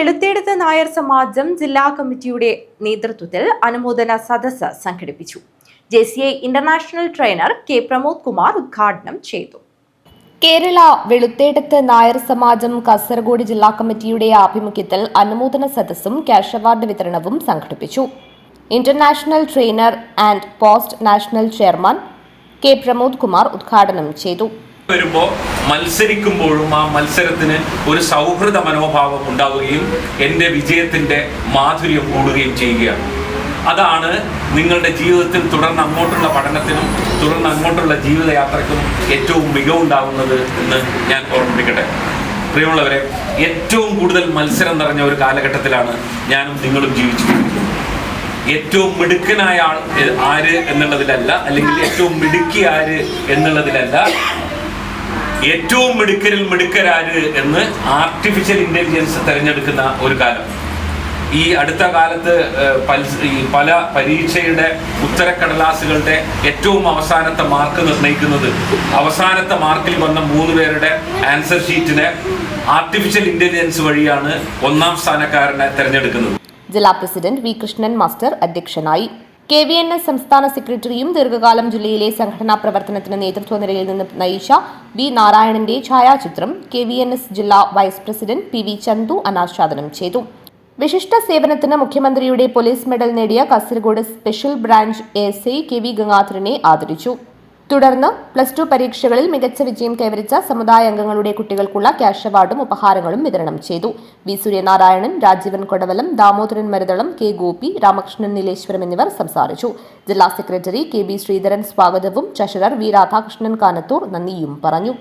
വെളുത്തേടത്ത് നായർ സമാജം ജില്ലാ കമ്മിറ്റിയുടെ നേതൃത്വത്തിൽ അനുമോദന സദസ്സ് സംഘടിപ്പിച്ചു. J C I international trainer K Pramod Kumar ഉദ്ഘാടനം ചെയ്തു. കേരള വെളുത്തേടത്ത് നായർ സമാജം കാസർഗോഡ് ജില്ലാ കമ്മിറ്റിയുടെ ആഭിമുഖ്യത്തിൽ അനുമോദന സദസ്സും ക്യാഷ് അവാർഡ് വിതരണവും സംഘടിപ്പിച്ചു. International trainer and post national chairman K Pramod Kumar ഉദ്ഘാടനം ചെയ്തു. വരുമ്പോൾ മത്സരിക്കുമ്പോഴും ആ മത്സരത്തിന് ഒരു സൗഹൃദ മനോഭാവം ഉണ്ടാവുകയും എന്റെ വിജയത്തിന്റെ മാധുര്യം കൂടുകയും ചെയ്യുകയാണ്. അതാണ് നിങ്ങളുടെ ജീവിതത്തിൽ തുടർന്ന് അങ്ങോട്ടുള്ള പഠനത്തിനും തുടർന്ന് അങ്ങോട്ടുള്ള ജീവിതയാത്രയ്ക്കും ഏറ്റവും മികവുണ്ടാകുന്നത് എന്ന് ഞാൻ ഓർമ്മിപ്പിക്കട്ടെ. പ്രിയമുള്ളവരെ ഏറ്റവും കൂടുതൽ മത്സരം നിറഞ്ഞ ഒരു കാലഘട്ടത്തിലാണ് ഞാനും നിങ്ങളും ജീവിച്ചിരിക്കുന്നത്. ഏറ്റവും മിടുക്കനായ ആൾ ആര് എന്നുള്ളതിലല്ല അല്ലെങ്കിൽ ഏറ്റവും മിടുക്കി ആര് എന്നുള്ളതിലല്ല ഏറ്റവും മിടുക്കരിൽ മിടുക്കരാര് എന്ന് ആർട്ടിഫിഷ്യൽ ഇന്റലിജൻസ് തിരഞ്ഞെടുക്കുന്ന ഒരു കാലം. ഈ അടുത്ത കാലത്ത് പല പരീക്ഷയുടെ ഉത്തരക്കടലാസുകളുടെ ഏറ്റവും അവസാനത്തെ മാർക്ക് നിർണയിക്കുന്നത് അവസാനത്തെ മാർക്കിൽ വന്ന മൂന്ന് പേരുടെ ആൻസർ ഷീറ്റിനെ ആർട്ടിഫിഷ്യൽ ഇന്റലിജൻസ് വഴിയാണ് ഒന്നാം സ്ഥാനക്കാരനെ തിരഞ്ഞെടുക്കുന്നത്. ജില്ലാ പ്രസിഡന്റ് വി കൃഷ്ണൻ മാസ്റ്റർ അധ്യക്ഷനായി കെ വി എൻ എസ് സംസ്ഥാന സെക്രട്ടറിയും ദീർഘകാലം ജില്ലയിലെ സംഘടനാ പ്രവർത്തനത്തിന് നേതൃത്വ നിരയിൽ നിന്ന് നയിച്ച വി നാരായണന്റെ ഛായാചിത്രം കെ വി എൻ എസ് ജില്ലാ vice president P V Chandu അനാച്ഛാദനം ചെയ്തു. വിശിഷ്ട സേവനത്തിന് മുഖ്യമന്ത്രിയുടെ പോലീസ് മെഡൽ നേടിയ Kasaragod special branch S I K V ഗംഗാധരനെ ആദരിച്ചു. തുടർന്ന് പ്ലസ് ടു പരീക്ഷകളിൽ മികച്ച വിജയം കൈവരിച്ച സമുദായ അംഗങ്ങളുടെ കുട്ടികൾക്കുള്ള ക്യാഷ് അവാർഡും ഉപഹാരങ്ങളും വിതരണം ചെയ്തു. വി. സൂര്യനാരായണൻ രാജീവൻ കൊടവലം ദാമോദരൻ മരുതളം കെ. ഗോപി രാമകൃഷ്ണൻ നീലേശ്വരം എന്നിവർ സംസാരിച്ചു. ജില്ലാ സെക്രട്ടറി കെ. ബി. ശ്രീധരൻ സ്വാഗതവും ട്രഷറർ വി. രാധാകൃഷ്ണൻ കാനത്തൂർ നന്ദിയും പറഞ്ഞു.